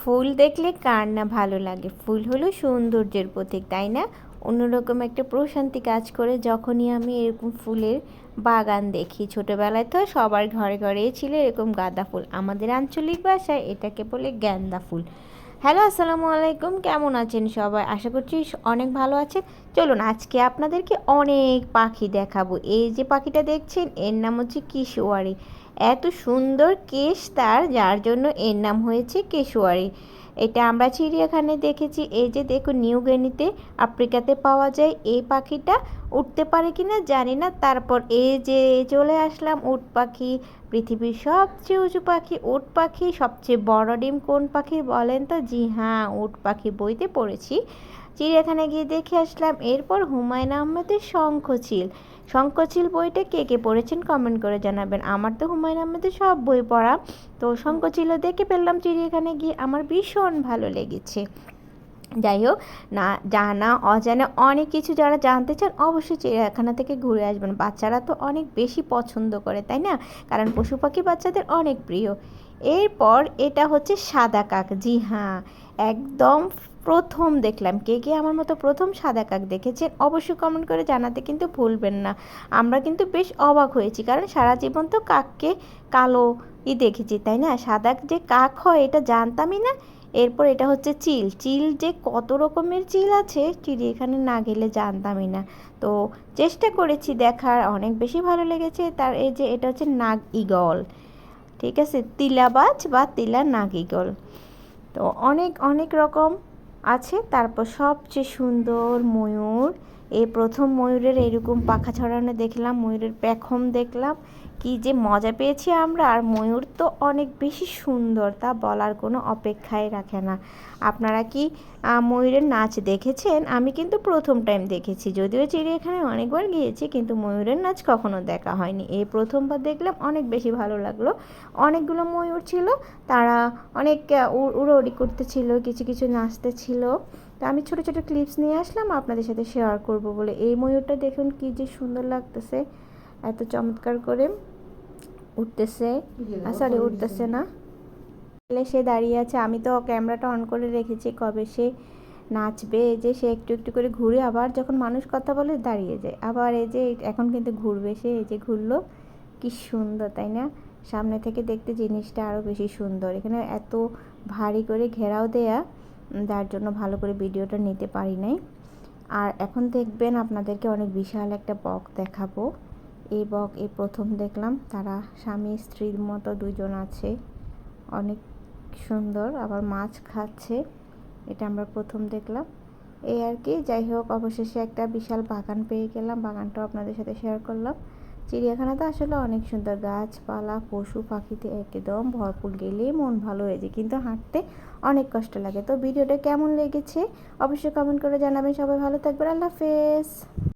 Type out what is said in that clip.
ফুল দেখলে কার না ভালো লাগে? ফুল হলো সৌন্দর্যের প্রতীক, তাই না? অন্যরকম একটা প্রশান্তি কাজ করে যখনই আমি এরকম ফুলের বাগান দেখি। ছোটোবেলায় তো সবার ঘরে ঘরেই ছিল এরকম গাঁদা ফুল। আমাদের আঞ্চলিক ভাষায় এটাকে বলে গ্যান্দা ফুল। হ্যালো, আসসালামু আলাইকুম। কেমন আছেন সবাই? আশা করছি অনেক ভালো আছেন। চলুন, আজকে আপনাদেরকে অনেক পাখি দেখাবো। এই যে পাখিটা দেখছেন, এর নাম হচ্ছে কিশোয়ারি। এত সুন্দর কেশ তার, যার জন্য এর নাম হয়েছে কেশোয়ারি। এটা আমরা চিড়িয়াখানায় দেখেছি। এই যে দেখুন, নিউ গেনিতে, আফ্রিকাতে পাওয়া যায় এই পাখিটা। উঠতে পারে কি না জানি না। তারপর এই যে চলে আসলাম, উট পাখি। পৃথিবীর সবচেয়ে উঁচু পাখি, উট পাখি। সবচেয়ে বড় ডিম কোন পাখি বলেন তো? জি হ্যাঁ উট পাখি বইতে পড়েছি। চিড়িয়াখানায় গিয়ে দেখে আসলাম, এরপর হুমায়ুন আহমেদের শঙ্খচিল। শঙ্খচিল বইটা কে কে পড়েছেন কমেন্ট করে জানাবেন। আমার তো হুমায়ুন আহমেদের সব বই পড়া। তো শঙ্খচিলও দেখে ফেললাম চিড়িয়াখানায় গিয়ে। আমার ভীষণ ভালো লেগেছে। যাই হোক, না, জানা, অজানা অনেক কিছু যারা জানতে চান অবশ্যই চিড়িয়াখানা থেকে ঘুরে আসবেন। বাচ্চারা তো অনেক বেশি পছন্দ করে, তাই না? কারণ পশু পাখি বাচ্চাদের অনেক প্রিয়। এরপর এটা হচ্ছে সাদা কাক। জি হ্যাঁ একদম প্রথম দেখলাম। কে কে আমার মতো প্রথম সাদা কাক দেখেছেন অবশ্যই কমেন্ট করে জানাতে কিন্তু ভুলবেন না। আমরা কিন্তু বেশ অবাক হয়েছি, কারণ সারা জীবন তো কাককে কালো ই দেখেছি, তাই না? সাদা যে কাক হয় এটা জানতামই না। এরপর এটা হচ্ছে চিল। চিল যে কত রকমের চিল আছে চিড়িয়াখানে না গেলে জানতামই না। তো চেষ্টা করেছি দেখার, অনেক বেশি ভালো লেগেছে। তার এই যে এটা হচ্ছে নাগ ইগল ঠিক আছে? তিলাবাজ বা তিলা নাগ ইগল তো অনেক অনেক রকম আছে তারপর সবচেয়ে সুন্দর ময়ূর এই প্রথম ময়ূরের এরকম পাখা ছড়ানো দেখলাম, ময়ূরের পেখম দেখলাম। কি যে মজা পেয়েছি আমরা, আর ময়ূর তো অনেক বেশি সুন্দর, তা বলার কোনো অপেক্ষায় রাখে না। আপনারা কি ময়ূরের নাচ দেখেছেন? আমি কিন্তু প্রথম টাইম দেখেছি, যদিও চিড়িয়াখানায় অনেকবার গিয়েছি, কিন্তু ময়ূরের নাচ কখনো দেখা হয়নি। এই প্রথমবার দেখলাম অনেক বেশি ভালো লাগল। অনেকগুলো ময়ূর ছিল, তারা অনেক উড়ো উড়োউড়ি করতেছিল, কিছু কিছু নাচতেছিল। তা আমি ছোটো ছোটো ক্লিপস নিয়ে আসলাম আপনাদের সাথে শেয়ার করব বলে। এই ময়ূরটা দেখুন কি যে সুন্দর লাগতেছে এত চমৎকার করে উঠতেছে। সরি উঠতেছে না। সে দাঁড়িয়ে আছে আমি তো ক্যামেরাটা অন করে রেখেছি কবে সে নাচবে এই যে সে একটু একটু করে ঘুরে আবার যখন মানুষ কথা বলে দাঁড়িয়ে যায়। আবার এই যে এখন কিন্তু ঘুরবে সে এই যে ঘুরলো কি সুন্দর তাই না? সামনে থেকে দেখতে জিনিসটা আরও বেশি সুন্দর। এখানে এত ভারী করে ঘেরাও দেয়া যার জন্য ভালো করে ভিডিওটা নিতে পারি নাই। আর এখন দেখবেন আপনাদেরকে অনেক বিশাল একটা বক দেখাবো। এই বক, এই প্রথম দেখলাম, তারা স্বামী, স্ত্রীর মতো দুজন আছে। অনেক সুন্দর, আবার মাছ খাচ্ছে। এটা আমরা প্রথম দেখলাম। এই আর কি, যাই হোক, অবশেষে একটা বিশাল বাগান পেয়ে গেলাম। বাগানটাও আপনাদের সাথে শেয়ার করলাম। চিড়িয়াখানাতে আসলে অনেক সুন্দর গাছপালা, পশু পাখিতে একদম ভরপুর গেলেই মন ভালো হয়ে যায়, কিন্তু হাঁটতে অনেক কষ্ট লাগে। তো ভিডিওটা কেমন লেগেছে? অবশ্যই কমেন্ট করে জানাবেন। সবাই ভালো থাকবেন। আল্লাহ হাফেজ।